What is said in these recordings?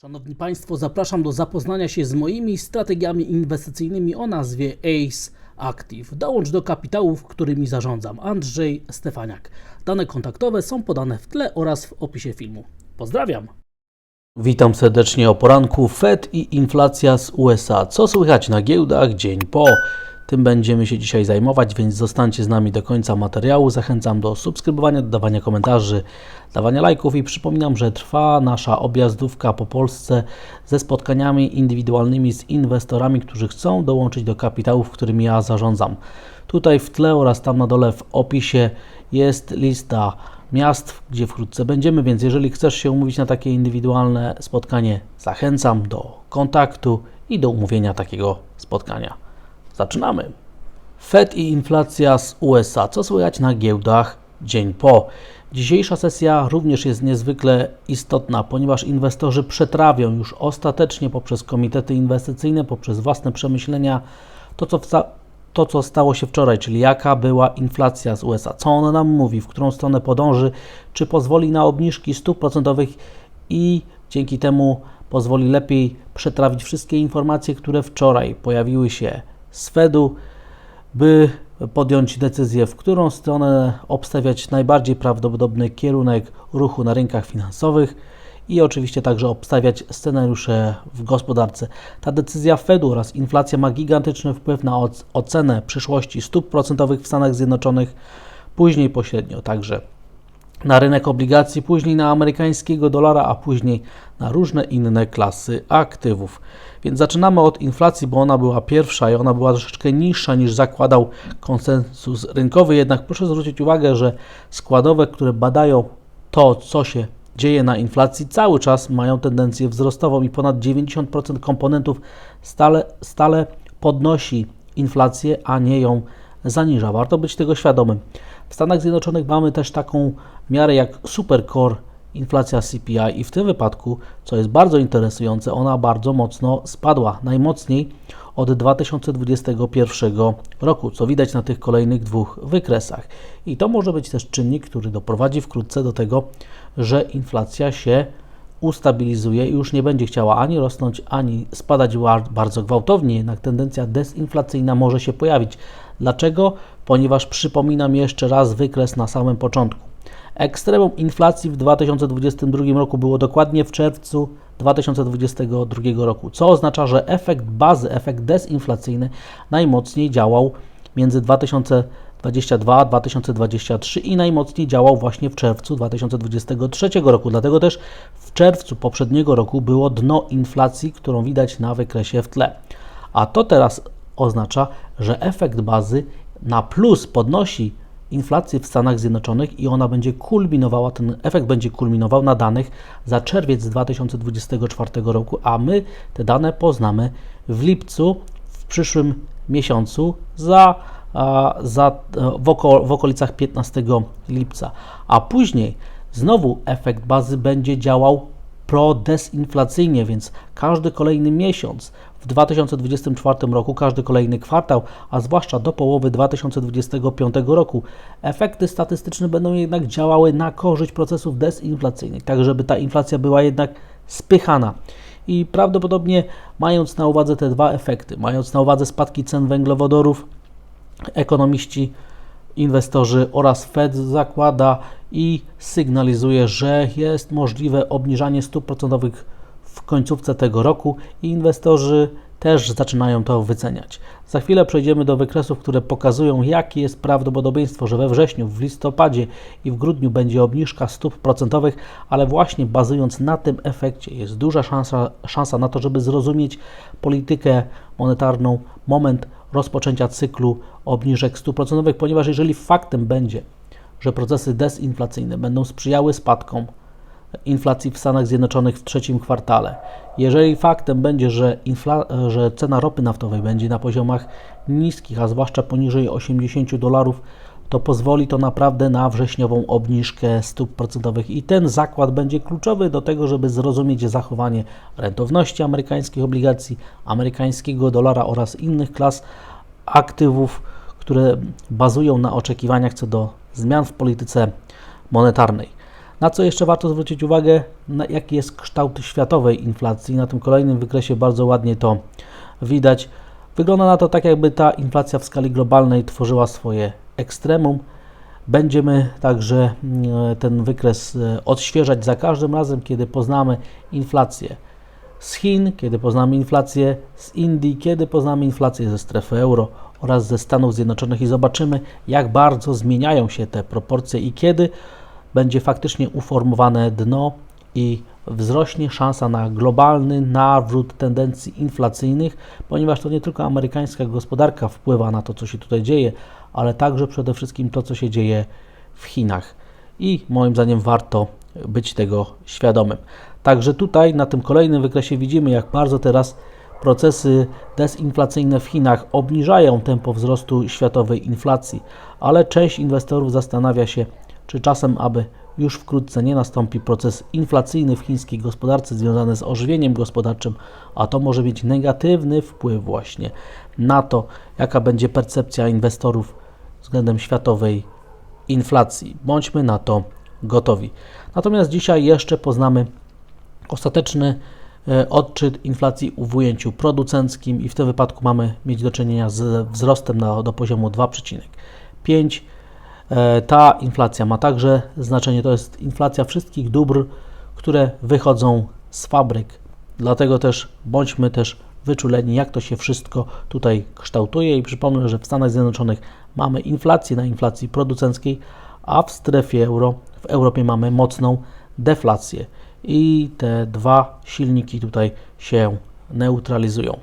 Szanowni Państwo, zapraszam do zapoznania się z moimi strategiami inwestycyjnymi o nazwie ACE Active. Dołącz do kapitałów, którymi zarządzam. Andrzej Stefaniak. Dane kontaktowe są podane w tle oraz w opisie filmu. Pozdrawiam! Witam serdecznie o poranku. Fed i inflacja z USA. Co słychać na giełdach dzień po? Tym będziemy się dzisiaj zajmować, więc zostańcie z nami do końca materiału. Zachęcam do subskrybowania, dodawania komentarzy, dawania lajków i przypominam, że trwa nasza objazdówka po Polsce ze spotkaniami indywidualnymi z inwestorami, którzy chcą dołączyć do kapitałów, którymi ja zarządzam. Tutaj w tle oraz tam na dole w opisie jest lista miast, gdzie wkrótce będziemy, więc jeżeli chcesz się umówić na takie indywidualne spotkanie, zachęcam do kontaktu i do umówienia takiego spotkania. Zaczynamy. Fed i inflacja z USA. Co słychać na giełdach dzień po? Dzisiejsza sesja również jest niezwykle istotna, ponieważ inwestorzy przetrawią już ostatecznie poprzez komitety inwestycyjne, poprzez własne przemyślenia to, co, to, co stało się wczoraj, czyli jaka była inflacja z USA, co ona nam mówi, w którą stronę podąży, czy pozwoli na obniżki stóp procentowych i dzięki temu pozwoli lepiej przetrawić wszystkie informacje, które wczoraj pojawiły się z Fedu, by podjąć decyzję, w którą stronę obstawiać najbardziej prawdopodobny kierunek ruchu na rynkach finansowych i oczywiście także obstawiać scenariusze w gospodarce. Ta decyzja Fedu oraz inflacja ma gigantyczny wpływ na oc- ocenę przyszłości stóp procentowych w Stanach Zjednoczonych, później pośrednio także na rynek obligacji, później na amerykańskiego dolara, a później na różne inne klasy aktywów. Więc zaczynamy od inflacji, bo ona była pierwsza i ona była troszeczkę niższa niż zakładał konsensus rynkowy. Jednak proszę zwrócić uwagę, że składowe, które badają to, co się dzieje na inflacji, cały czas mają tendencję wzrostową i ponad 90% komponentów stale, stale podnosi inflację, a nie ją zaniża. Warto być tego świadomym. W Stanach Zjednoczonych mamy też taką miarę jak supercore inflacja CPI i w tym wypadku, co jest bardzo interesujące, ona bardzo mocno spadła, najmocniej od 2021 roku, co widać na tych kolejnych dwóch wykresach. I to może być też czynnik, który doprowadzi wkrótce do tego, że inflacja się ustabilizuje i już nie będzie chciała ani rosnąć, ani spadać bar- bardzo gwałtownie, jednak tendencja dezinflacyjna może się pojawić. Dlaczego? Ponieważ przypominam jeszcze raz wykres na samym początku. Ekstremum inflacji w 2022 roku było dokładnie w czerwcu 2022 roku, co oznacza, że efekt bazy, efekt dezinflacyjny najmocniej działał między 2022 a 2023 i najmocniej działał właśnie w czerwcu 2023 roku. Dlatego też w czerwcu poprzedniego roku było dno inflacji, którą widać na wykresie w tle. A to teraz oznacza, że efekt bazy na plus podnosi inflację w Stanach Zjednoczonych i ona będzie kulminowała, ten efekt będzie kulminował na danych za czerwiec 2024 roku, a my te dane poznamy w lipcu w przyszłym miesiącu za, za e, w, oko, w okolicach 15 lipca, a później znowu efekt bazy będzie działał pro-desinflacyjnie, więc każdy kolejny miesiąc w 2024 roku, każdy kolejny kwartał, a zwłaszcza do połowy 2025 roku, efekty statystyczne będą jednak działały na korzyść procesów desinflacyjnych, tak żeby ta inflacja była jednak spychana. I prawdopodobnie mając na uwadze te dwa efekty, mając na uwadze spadki cen węglowodorów, ekonomiści inwestorzy oraz Fed zakłada i sygnalizuje, że jest możliwe obniżanie stóp procentowych w końcówce tego roku i inwestorzy też zaczynają to wyceniać. Za chwilę przejdziemy do wykresów, które pokazują, jakie jest prawdopodobieństwo, że we wrześniu, w listopadzie i w grudniu będzie obniżka stóp procentowych, ale właśnie bazując na tym efekcie jest duża szansa, szansa na to, żeby zrozumieć politykę monetarną, moment rozpoczęcia cyklu obniżek stóp procentowych, ponieważ jeżeli faktem będzie, że procesy desinflacyjne będą sprzyjały spadkom inflacji w Stanach Zjednoczonych w trzecim kwartale, jeżeli faktem będzie, że, że cena ropy naftowej będzie na poziomach niskich, a zwłaszcza poniżej 80 dolarów, to pozwoli to naprawdę na wrześniową obniżkę stóp procentowych i ten zakład będzie kluczowy do tego, żeby zrozumieć zachowanie rentowności amerykańskich obligacji, amerykańskiego dolara oraz innych klas aktywów, które bazują na oczekiwaniach co do zmian w polityce monetarnej. Na co jeszcze warto zwrócić uwagę, jaki jest kształt światowej inflacji. Na tym kolejnym wykresie bardzo ładnie to widać. Wygląda na to tak, jakby ta inflacja w skali globalnej tworzyła swoje ekstremum. Będziemy także mm, ten wykres e, odświeżać za każdym razem, kiedy poznamy inflację z Chin, kiedy poznamy inflację z Indii, kiedy poznamy inflację ze strefy euro oraz ze Stanów Zjednoczonych i zobaczymy, jak bardzo zmieniają się te proporcje i kiedy będzie faktycznie uformowane dno i wzrośnie szansa na globalny nawrót tendencji inflacyjnych, ponieważ to nie tylko amerykańska gospodarka wpływa na to, co się tutaj dzieje, ale także przede wszystkim to, co się dzieje w Chinach. I moim zdaniem warto być tego świadomym. Także tutaj na tym kolejnym wykresie widzimy, jak bardzo teraz procesy desinflacyjne w Chinach obniżają tempo wzrostu światowej inflacji, ale część inwestorów zastanawia się, czy czasem, aby już wkrótce nie nastąpi proces inflacyjny w chińskiej gospodarce związany z ożywieniem gospodarczym, a to może mieć negatywny wpływ właśnie na to, jaka będzie percepcja inwestorów względem światowej inflacji. Bądźmy na to gotowi. Natomiast dzisiaj jeszcze poznamy ostateczny e, odczyt inflacji w ujęciu producenckim i w tym wypadku mamy mieć do czynienia z wzrostem na, do poziomu 2,5. E, ta inflacja ma także znaczenie, to jest inflacja wszystkich dóbr, które wychodzą z fabryk. Dlatego też bądźmy też wyczuleni, jak to się wszystko tutaj kształtuje i przypomnę, że w Stanach Zjednoczonych mamy inflację na inflacji producenckiej, a w strefie euro, w Europie mamy mocną deflację i te dwa silniki tutaj się neutralizują.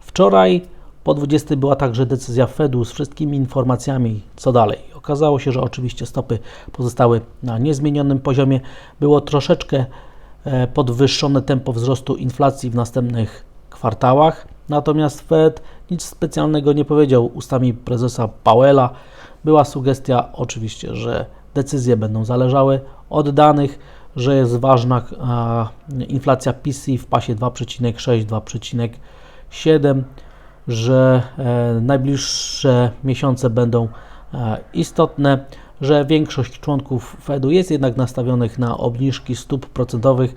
Wczoraj po 20 była także decyzja Fedu z wszystkimi informacjami, co dalej. Okazało się, że oczywiście stopy pozostały na niezmienionym poziomie. Było troszeczkę e, podwyższone tempo wzrostu inflacji w następnych kwartałach, natomiast Fed nic specjalnego nie powiedział ustami prezesa Powella. Była sugestia oczywiście, że decyzje będą zależały od danych, że jest ważna inflacja PC w pasie 2,6-2,7, że e, najbliższe miesiące będą e, istotne, że większość członków Fedu jest jednak nastawionych na obniżki stóp procentowych,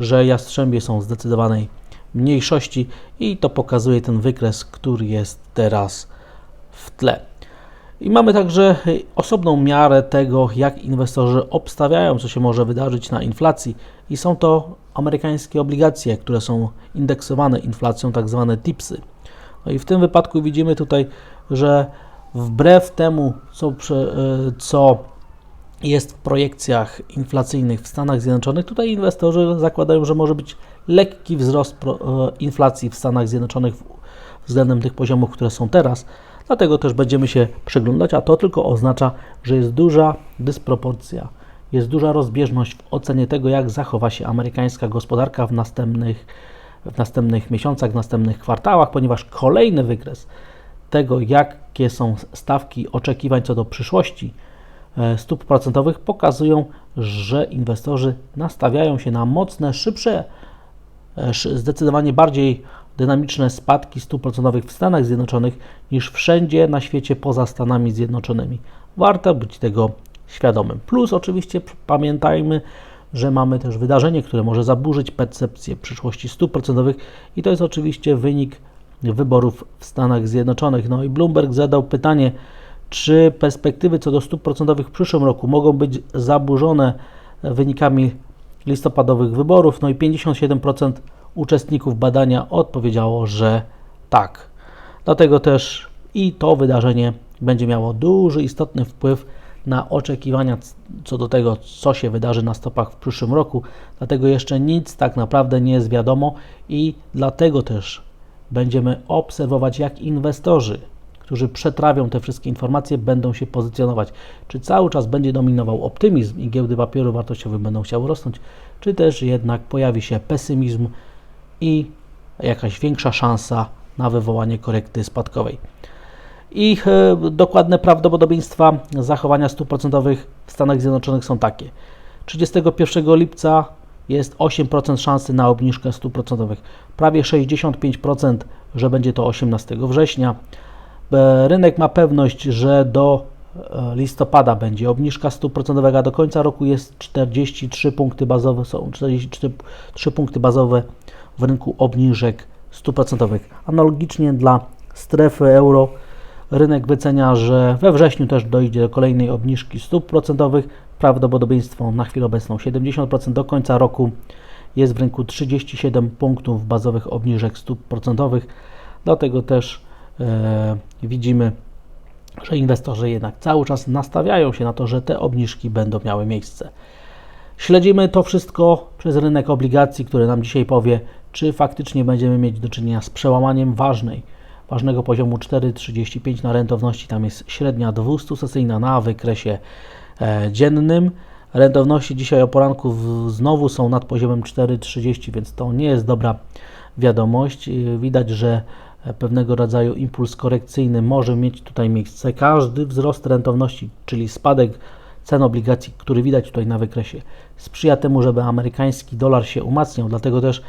że jastrzębie są w zdecydowanej mniejszości i to pokazuje ten wykres, który jest teraz w tle. I mamy także osobną miarę tego, jak inwestorzy obstawiają, co się może wydarzyć na inflacji, i są to amerykańskie obligacje, które są indeksowane inflacją, tak zwane TIPSy. No i w tym wypadku widzimy tutaj, że wbrew temu, co, e, co jest w projekcjach inflacyjnych w Stanach Zjednoczonych, tutaj inwestorzy zakładają, że może być lekki wzrost e, inflacji w Stanach Zjednoczonych względem tych poziomów, które są teraz. Dlatego też będziemy się przyglądać, a to tylko oznacza, że jest duża dysproporcja, jest duża rozbieżność w ocenie tego, jak zachowa się amerykańska gospodarka w następnych, w następnych miesiącach, w następnych kwartałach, ponieważ kolejny wykres tego, jakie są stawki oczekiwań co do przyszłości e, stóp procentowych, pokazują, że inwestorzy nastawiają się na mocne, szybsze, e, zdecydowanie bardziej dynamiczne spadki stóp procentowych w Stanach Zjednoczonych niż wszędzie na świecie poza Stanami Zjednoczonymi. Warto być tego świadomym. Plus oczywiście pamiętajmy, że mamy też wydarzenie, które może zaburzyć percepcję przyszłości stóp procentowych i to jest oczywiście wynik wyborów w Stanach Zjednoczonych. No i Bloomberg zadał pytanie, czy perspektywy co do stóp procentowych w przyszłym roku mogą być zaburzone wynikami listopadowych wyborów. No i 57% uczestników badania odpowiedziało, że tak. Dlatego też i to wydarzenie będzie miało duży, istotny wpływ na oczekiwania co do tego, co się wydarzy na stopach w przyszłym roku. Dlatego jeszcze nic tak naprawdę nie jest wiadomo i dlatego też będziemy obserwować, jak inwestorzy, którzy przetrawią te wszystkie informacje, będą się pozycjonować. Czy cały czas będzie dominował optymizm i giełdy papierów wartościowych będą chciały rosnąć, czy też jednak pojawi się pesymizm i jakaś większa szansa na wywołanie korekty spadkowej. Ich e, dokładne prawdopodobieństwa zachowania stóp procentowych w Stanach Zjednoczonych są takie. 31 lipca jest 8% szansy na obniżkę stóp procentowych, prawie 65%, że będzie to 18 września. E, rynek ma pewność, że do e, listopada będzie obniżka stóp procentowych, a do końca roku jest 43 punkty bazowe, są 43 punkty bazowe w rynku obniżek stóp procentowych. Analogicznie dla strefy euro rynek wycenia, że we wrześniu też dojdzie do kolejnej obniżki stóp procentowych. Prawdopodobieństwo na chwilę obecną 70%. Do końca roku jest w rynku 37 punktów bazowych obniżek stóp procentowych. Dlatego też e, widzimy, że inwestorzy jednak cały czas nastawiają się na to, że te obniżki będą miały miejsce. Śledzimy to wszystko przez rynek obligacji, który nam dzisiaj powie, czy faktycznie będziemy mieć do czynienia z przełamaniem ważnej, ważnego poziomu 4,35 na rentowności. Tam jest średnia 200-sesyjna na wykresie e, dziennym. Rentowności dzisiaj o poranku znowu są nad poziomem 4,30, więc to nie jest dobra wiadomość. E, widać, że pewnego rodzaju impuls korekcyjny może mieć tutaj miejsce. Każdy wzrost rentowności, czyli spadek cen obligacji, który widać tutaj na wykresie, sprzyja temu, żeby amerykański dolar się umacniał. Dlatego też e,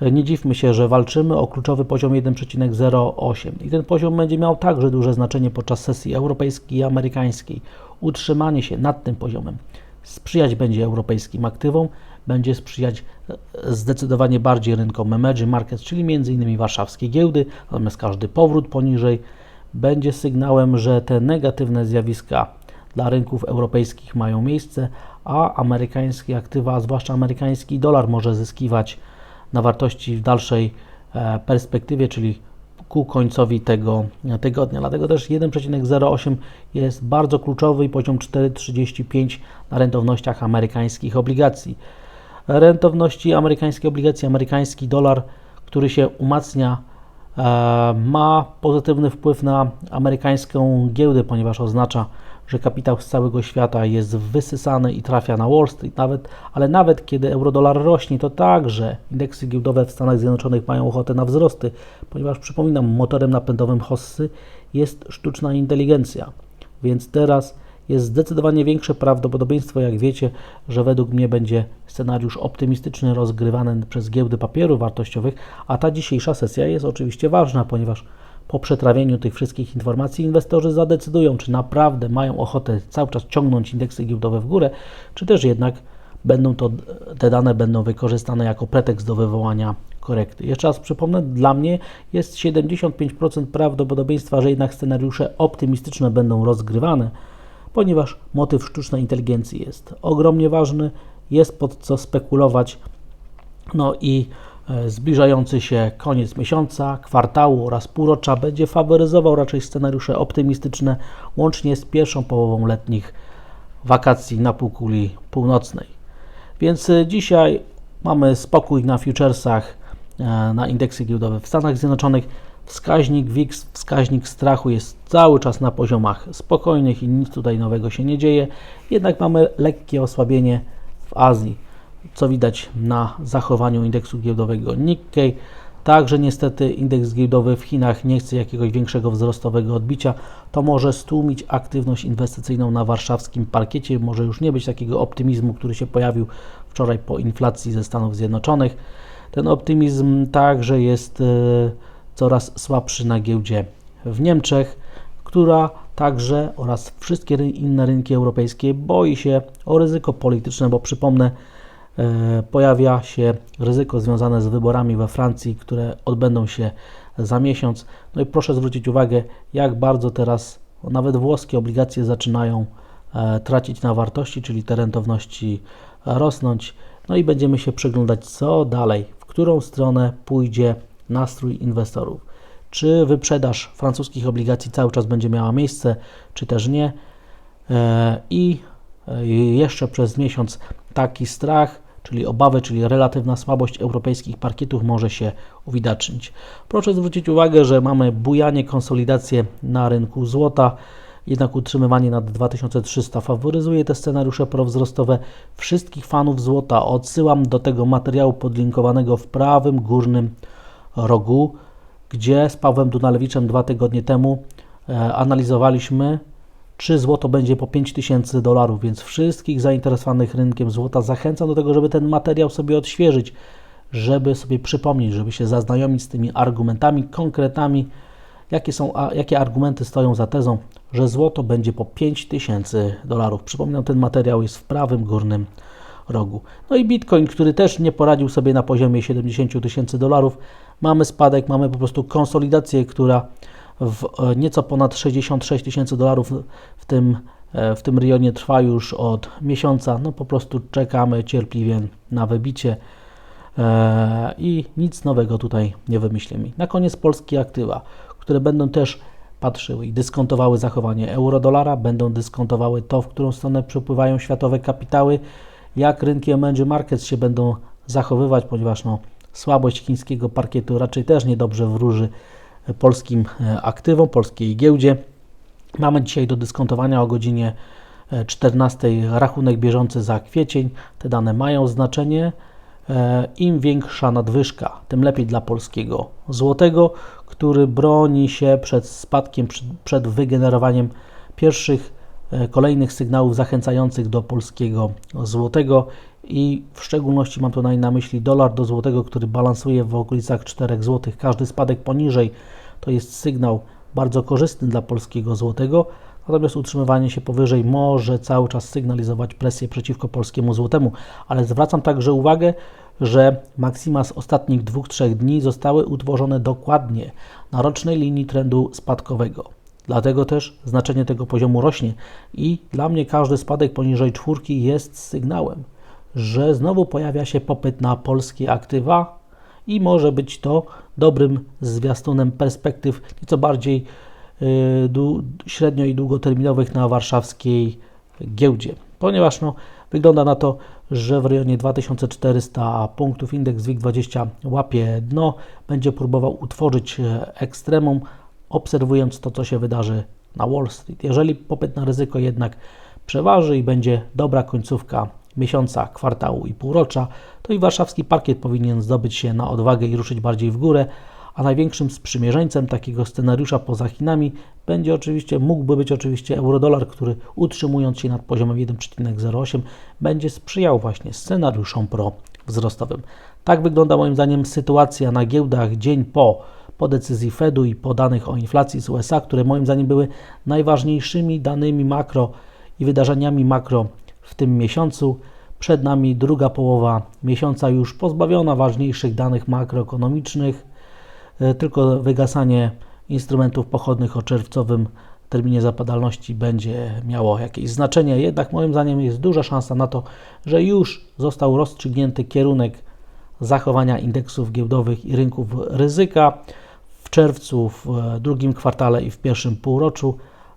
nie dziwmy się, że walczymy o kluczowy poziom 1,08 i ten poziom będzie miał także duże znaczenie podczas sesji europejskiej i amerykańskiej. Utrzymanie się nad tym poziomem sprzyjać będzie europejskim aktywom, będzie sprzyjać e, zdecydowanie bardziej rynkom emerging markets, czyli m.in. warszawskie giełdy, natomiast każdy powrót poniżej będzie sygnałem, że te negatywne zjawiska dla rynków europejskich mają miejsce, a amerykańskie aktywa, a zwłaszcza amerykański dolar może zyskiwać na wartości w dalszej e, perspektywie, czyli ku końcowi tego tygodnia. Dlatego też 1,08 jest bardzo kluczowy i poziom 4,35 na rentownościach amerykańskich obligacji. Rentowności amerykańskiej obligacji, amerykański dolar, który się umacnia, e, ma pozytywny wpływ na amerykańską giełdę, ponieważ oznacza, że kapitał z całego świata jest wysysany i trafia na Wall Street, nawet, ale nawet kiedy euro-dolar rośnie, to także indeksy giełdowe w Stanach Zjednoczonych mają ochotę na wzrosty, ponieważ przypominam, motorem napędowym hossy jest sztuczna inteligencja. Więc teraz jest zdecydowanie większe prawdopodobieństwo, jak wiecie, że według mnie będzie scenariusz optymistyczny rozgrywany przez giełdy papierów wartościowych, a ta dzisiejsza sesja jest oczywiście ważna, ponieważ po przetrawieniu tych wszystkich informacji inwestorzy zadecydują, czy naprawdę mają ochotę cały czas ciągnąć indeksy giełdowe w górę, czy też jednak będą to, te dane będą wykorzystane jako pretekst do wywołania korekty. Jeszcze raz przypomnę, dla mnie jest 75% prawdopodobieństwa, że jednak scenariusze optymistyczne będą rozgrywane, ponieważ motyw sztucznej inteligencji jest ogromnie ważny, jest pod co spekulować, no i zbliżający się koniec miesiąca, kwartału oraz półrocza będzie faworyzował raczej scenariusze optymistyczne, łącznie z pierwszą połową letnich wakacji na półkuli północnej. Więc e, dzisiaj mamy spokój na futuresach, e, na indeksy giełdowe w Stanach Zjednoczonych. Wskaźnik WIX, wskaźnik strachu jest cały czas na poziomach spokojnych i nic tutaj nowego się nie dzieje. Jednak mamy lekkie osłabienie w Azji co widać na zachowaniu indeksu giełdowego Nikkei. Także niestety indeks giełdowy w Chinach nie chce jakiegoś większego wzrostowego odbicia. To może stłumić aktywność inwestycyjną na warszawskim parkiecie. Może już nie być takiego optymizmu, który się pojawił wczoraj po inflacji ze Stanów Zjednoczonych. Ten optymizm także jest e, coraz słabszy na giełdzie w Niemczech, która także oraz wszystkie inne rynki europejskie boi się o ryzyko polityczne, bo przypomnę, pojawia się ryzyko związane z wyborami we Francji, które odbędą się za miesiąc. No i proszę zwrócić uwagę, jak bardzo teraz nawet włoskie obligacje zaczynają e, tracić na wartości, czyli te rentowności rosnąć. No i będziemy się przyglądać, co dalej, w którą stronę pójdzie nastrój inwestorów. Czy wyprzedaż francuskich obligacji cały czas będzie miała miejsce, czy też nie. E, I jeszcze przez miesiąc taki strach czyli obawy, czyli relatywna słabość europejskich parkietów może się uwidacznić. Proszę zwrócić uwagę, że mamy bujanie, konsolidację na rynku złota, jednak utrzymywanie nad 2300 faworyzuje te scenariusze prowzrostowe wszystkich fanów złota. Odsyłam do tego materiału podlinkowanego w prawym górnym rogu, gdzie z Pawłem Dunalewiczem dwa tygodnie temu e, analizowaliśmy czy złoto będzie po 5000 dolarów, więc wszystkich zainteresowanych rynkiem złota zachęcam do tego, żeby ten materiał sobie odświeżyć, żeby sobie przypomnieć, żeby się zaznajomić z tymi argumentami, konkretami jakie, są, a, jakie argumenty stoją za tezą, że złoto będzie po 5000 dolarów. Przypominam, ten materiał jest w prawym górnym rogu. No i Bitcoin, który też nie poradził sobie na poziomie 70 tysięcy dolarów. Mamy spadek, mamy po prostu konsolidację, która w e, nieco ponad 66 tysięcy dolarów w tym, e, w tym rejonie trwa już od miesiąca. No po prostu czekamy cierpliwie na wybicie e, i nic nowego tutaj nie wymyślimy. Na koniec polskie aktywa, które będą też patrzyły i dyskontowały zachowanie euro-dolara, będą dyskontowały to, w którą stronę przepływają światowe kapitały, jak rynki emerging markets się będą zachowywać, ponieważ no, słabość chińskiego parkietu raczej też niedobrze wróży polskim e, aktywom, polskiej giełdzie. Mamy dzisiaj do dyskontowania o godzinie e, 14 rachunek bieżący za kwiecień. Te dane mają znaczenie. E, Im większa nadwyżka, tym lepiej dla polskiego złotego, który broni się przed spadkiem, przed- wygenerowaniem pierwszych e, kolejnych sygnałów zachęcających do polskiego złotego i w szczególności mam tutaj na myśli dolar do złotego, który balansuje w okolicach 4 zł. Każdy spadek poniżej to jest sygnał bardzo korzystny dla polskiego złotego, natomiast utrzymywanie się powyżej może cały czas sygnalizować presję przeciwko polskiemu złotemu. Ale zwracam także uwagę, że maksima z ostatnich dwóch, trzech dni zostały utworzone dokładnie na rocznej linii trendu spadkowego. Dlatego też znaczenie tego poziomu rośnie i dla mnie każdy spadek poniżej czwórki jest sygnałem, że znowu pojawia się popyt na polskie aktywa i może być to dobrym zwiastunem perspektyw nieco bardziej dłu- średnio i długoterminowych na warszawskiej giełdzie, ponieważ no, wygląda na to, że w rejonie 2400 punktów indeks WIG20 łapie dno, będzie próbował utworzyć e, ekstremum, obserwując to, co się wydarzy na Wall Street. Jeżeli popyt na ryzyko jednak przeważy i będzie dobra końcówka miesiąca, kwartału i półrocza, to i warszawski parkiet powinien zdobyć się na odwagę i ruszyć bardziej w górę, a największym sprzymierzeńcem takiego scenariusza poza Chinami będzie oczywiście, mógłby być oczywiście eurodolar, który utrzymując się nad poziomem 1,08 będzie sprzyjał właśnie scenariuszom pro-wzrostowym. Tak wygląda moim zdaniem sytuacja na giełdach dzień po, po decyzji Fedu i po danych o inflacji z USA, które moim zdaniem były najważniejszymi danymi makro i wydarzeniami makro w tym miesiącu. Przed nami druga połowa miesiąca już pozbawiona ważniejszych danych makroekonomicznych, e, tylko wygasanie instrumentów pochodnych o czerwcowym terminie zapadalności będzie miało jakieś znaczenie. Jednak moim zdaniem jest duża szansa na to, że już został rozstrzygnięty kierunek zachowania indeksów giełdowych i rynków ryzyka w czerwcu, w e, drugim kwartale i w pierwszym półroczu,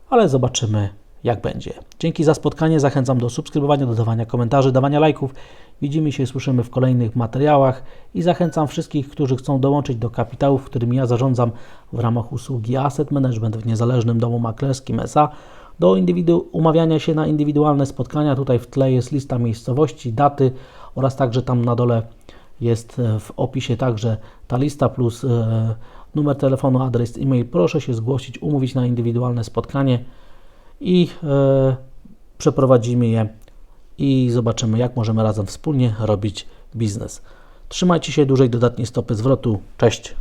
ale zobaczymy jak będzie. Dzięki za spotkanie, zachęcam do subskrybowania, dodawania komentarzy, dawania lajków. Widzimy się i słyszymy w kolejnych materiałach i zachęcam wszystkich, którzy chcą dołączyć do kapitałów, którymi ja zarządzam w ramach usługi Asset Management w niezależnym domu maklerskim SA, do umawiania się na indywidualne spotkania. Tutaj w tle jest lista miejscowości, daty oraz także tam na dole jest e, w opisie także ta lista plus e, numer telefonu, adres, e-mail. Proszę się zgłosić, umówić na indywidualne spotkanie i e, przeprowadzimy je i zobaczymy, jak możemy razem wspólnie robić biznes. Trzymajcie się dużej dodatniej stopy zwrotu. Cześć!